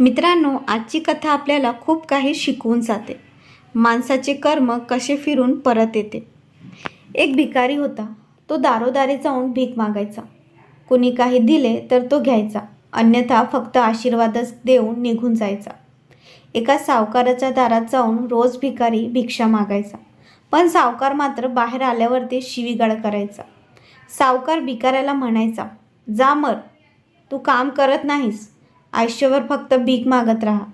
मित्रांनो आजची कथा आपल्याला खूप काही शिकवून जाते. माणसाचे कर्म कसे फिरून परत येते? एक भिकारी होता. तो दारोदारी जाऊन भीक मागायचा. कुणी काही दिले तर तो घ्यायचा. अन्यथा फक्त आशीर्वादच देऊन निघून जायचा. एका सावकाराच्या दारात जाऊन रोज भिकारी भिक्षा मागायचा. पण सावकार मात्र बाहेर आल्यावरती शिवीगाळ करायचा. सावकार भिकाऱ्याला म्हणायचा जा मर. तू काम करत नाहीस. आयुष्यभर फक्त भीक मागत राहा.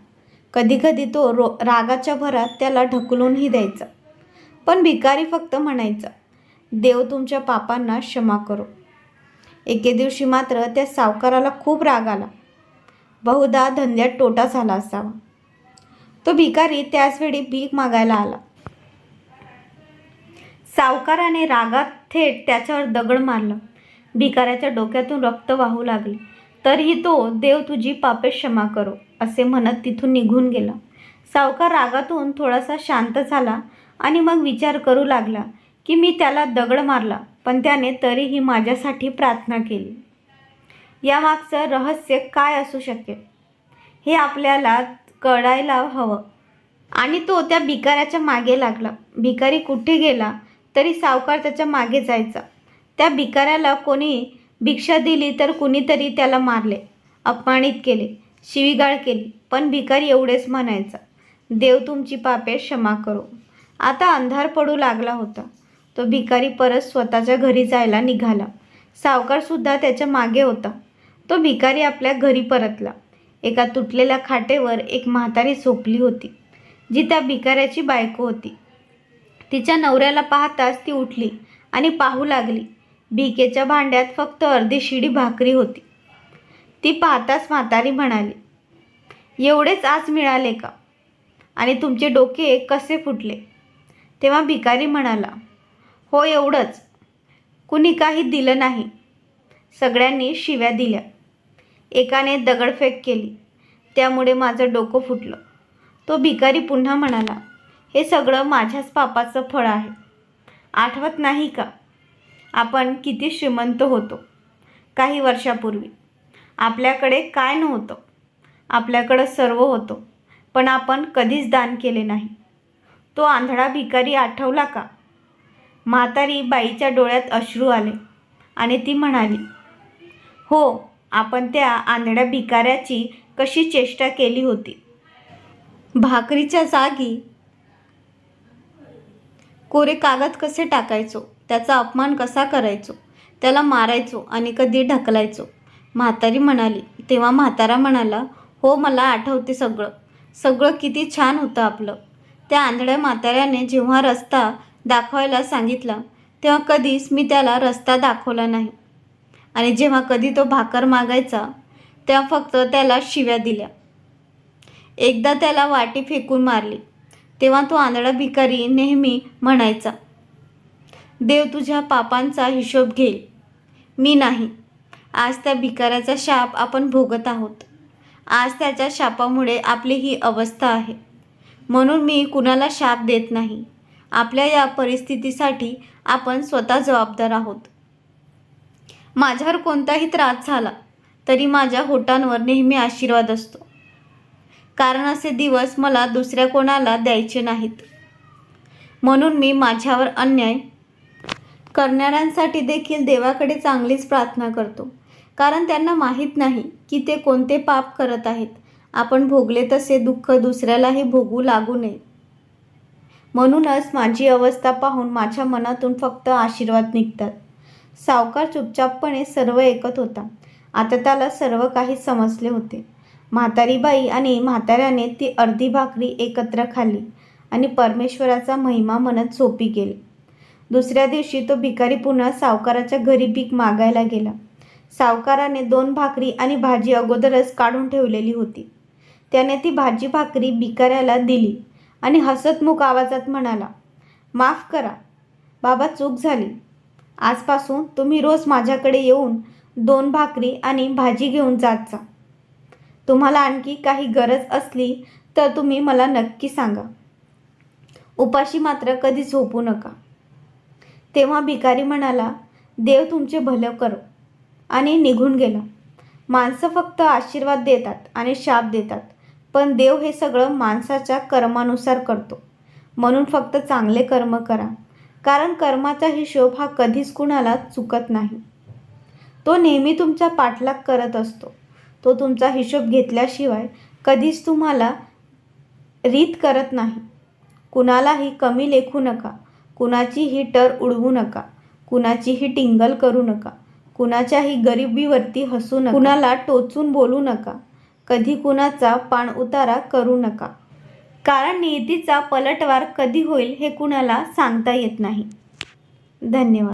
कधीकधी तो रो रागाच्या भरात त्याला ढकलूनही द्यायचा. पण भिकारी फक्त म्हणायचा देव तुमच्या पापांना क्षमा करो. एके दिवशी मात्र त्या सावकाराला खूप राग आला. बहुधा धंद्यात तोटा झाला असावा. तो भिकारी त्याचवेळी भीक मागायला आला. सावकाराने रागात थेट त्याच्यावर दगड मारलं. भिकाऱ्याच्या डोक्यातून रक्त वाहू लागले. तरीही तो देव तुझी पापे क्षमा करो असे म्हणत तिथून निघून गेला. सावकार रागातून थोडासा शांत झाला आणि मग विचार करू लागला की मी त्याला दगड मारला पण त्याने तरीही माझ्यासाठी प्रार्थना केली. यामागचं रहस्य काय असू शकेल? हे आपल्याला कळायला हवं. आणि तो त्या भिकाऱ्याच्या मागे लागला. भिकारी कुठे गेला तरी सावकार त्याच्यामागे जायचा. त्या भिकाऱ्याला कोणी भिक्षा दिली तर कुणीतरी त्याला मारले. अपमानित केले. शिवीगाळ केली. पण भिकारी एवढेच म्हणायचा देव तुमची पापे क्षमा करो. आता अंधार पडू लागला होता. तो भिकारी परत स्वतःच्या घरी जायला निघाला. सावकारसुद्धा त्याच्यामागे होता. तो भिकारी आपल्या घरी परतला. एका तुटलेल्या खाटेवर एक म्हातारी झोपली होती जी त्या भिकाऱ्याची बायको होती. तिच्या नवऱ्याला पाहताच ती उठली आणि पाहू लागली भिकेच्या भांड्यात फक्त अर्धी शिडी भाकरी होती. ती पाहताच म्हातारी म्हणाली एवढेच आज मिळाले का? आणि तुमचे डोके कसे फुटले? तेव्हा भिकारी म्हणाला हो एवढंच. कुणी काही दिलं नाही. सगळ्यांनी शिव्या दिल्या. एकाने दगडफेक केली. त्यामुळे माझं डोकं फुटलं. तो भिकारी पुन्हा म्हणाला हे सगळं माझ्याच पापाचं फळ आहे. आठवत नाही का? आपण किती श्रीमंत होतो? काही वर्षापूर्वी. आपल्याकडे काय नव्हतं? आपल्याकडं सर्व होतं पण आपण कधीच दान केले नाही. तो आंधळा भिकारी आठवला का? म्हातारी बाईच्या डोळ्यात अश्रू आले आणि ती म्हणाली हो आपण त्या आंधळ्या भिकाऱ्याची कशी चेष्टा केली होती. भाकरीच्या जागी कोरे कागद कसे टाकायचो? त्याचा अपमान कसा करायचो? त्याला मारायचो आणि कधी ढकलायचो? म्हातारी म्हणाली तेव्हा म्हातारा म्हणाला हो मला आठवते सगळं. सगळं किती छान होतं आपलं. त्या आंधळ्या म्हाताऱ्याने जेव्हा रस्ता दाखवायला सांगितला तेव्हा कधीच मी त्याला रस्ता दाखवला नाही. आणि जेव्हा कधी तो भाकर मागायचा तेव्हा फक्त त्याला शिव्या दिल्या. एकदा त्याला वाटी फेकून मारली. तेव्हा तो आंधळा भिकारी नेहमी म्हणायचा देव तुझ्या पापांचा हिशोब घेईल. मी नाही. आज त्या भिकाऱ्याचा शाप आपण भोगत आहोत. आज त्याच्या शापामुळे आपली ही अवस्था आहे. म्हणून मी कुणाला शाप देत नाही. आपल्या या परिस्थितीसाठी आपण स्वतः जबाबदार आहोत. माझ्यावर कोणताही त्रास झाला तरी माझ्या होटांवर नेहमी आशीर्वाद असतो. कारण असे दिवस मला दुसऱ्या कोणाला द्यायचे नाहीत. म्हणून मी माझ्यावर अन्याय करणाऱ्यांसाठी देखील देवाकडे चांगलीच प्रार्थना करतो. कारण त्यांना माहीत नाही की ते कोणते पाप करत आहेत. आपण भोगले तसे दुःख दुसऱ्यालाही भोगू लागू नये. म्हणूनच माझी अवस्था पाहून माझ्या मनातून फक्त आशीर्वाद निघतात. सावकार चुपचापपणे सर्व ऐकत होता. आता त्याला सर्व काही समजले होते. म्हातारी बाई आणि म्हाताऱ्याने ती अर्धी भाकरी एकत्र खाल्ली आणि परमेश्वराचा महिमा म्हणत झोपी गेली दुसऱ्या दिवशी तो भिकारी पुन्हा सावकाराच्या घरी भीक मागायला गेला. सावकाराने दोन भाकरी आणि भाजी अगोदरच काढून ठेवलेली होती. त्याने ती भाजी भाकरी भिकाऱ्याला दिली आणि हसतमुख आवाजात म्हणाला माफ करा बाबा चूक झाली. आजपासून तुम्ही रोज माझ्याकडे येऊन दोन भाकरी आणि भाजी घेऊन जात जा. तुम्हाला आणखी काही गरज असली तर तुम्ही मला नक्की सांगा. उपाशी मात्र कधी झोपू नका. तेव्हा भिकारी म्हणाला देव तुमचे भलं करो. आणि निघून गेला. माणसं फक्त आशीर्वाद देतात आणि शाप देतात पण देव हे सगळं माणसाच्या कर्मानुसार करतो. म्हणून फक्त चांगले कर्म करा कारण कर्माचा हिशोब हा कधीच कुणाला चुकत नाही. तो नेहमी तुमचा पाठलाग करत असतो. तो तुमचा हिशोब घेतल्याशिवाय कधीच तुम्हाला रीत करत नाही. कुणालाही कमी लेखू नका. कुणाचीही टर उडवू नका. कुणाचीही टिंगल करू नका. कुणाच्याही गरिबीवरती हसू नका. कुणाला टोचून बोलू नका. कधी कुणाचा पाण उतारा करू नका. कारण नियतीचा पलटवार कधी होईल हे कुणाला सांगता येत नाही. धन्यवाद.